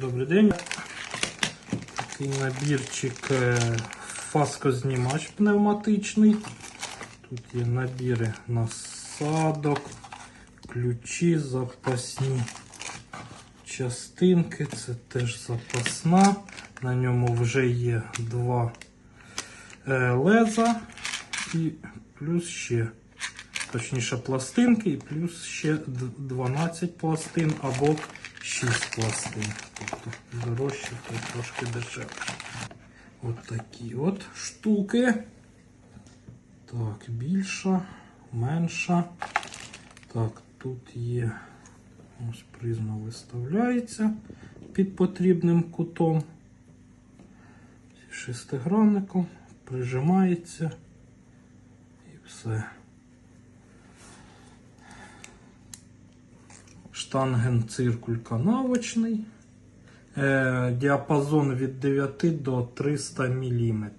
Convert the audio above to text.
Добрий день. Такий набірчик е, фаскознімач пневматичний. Тут є набіри насадок, ключі, запасні частинки. Це теж запасна. На ньому вже є два е, леза і плюс ще. Точніше пластинки і плюс ще 12 пластин або 6 пластин. Тобто дорожче, то трошки дешевше. От такі от штуки. Так, більша, менша. Так, тут є ось призма виставляється під потрібним кутом. Шестигранником прижимається і все. штанген циркуль канавочний. Е, діапазон від 9 до 300 мм.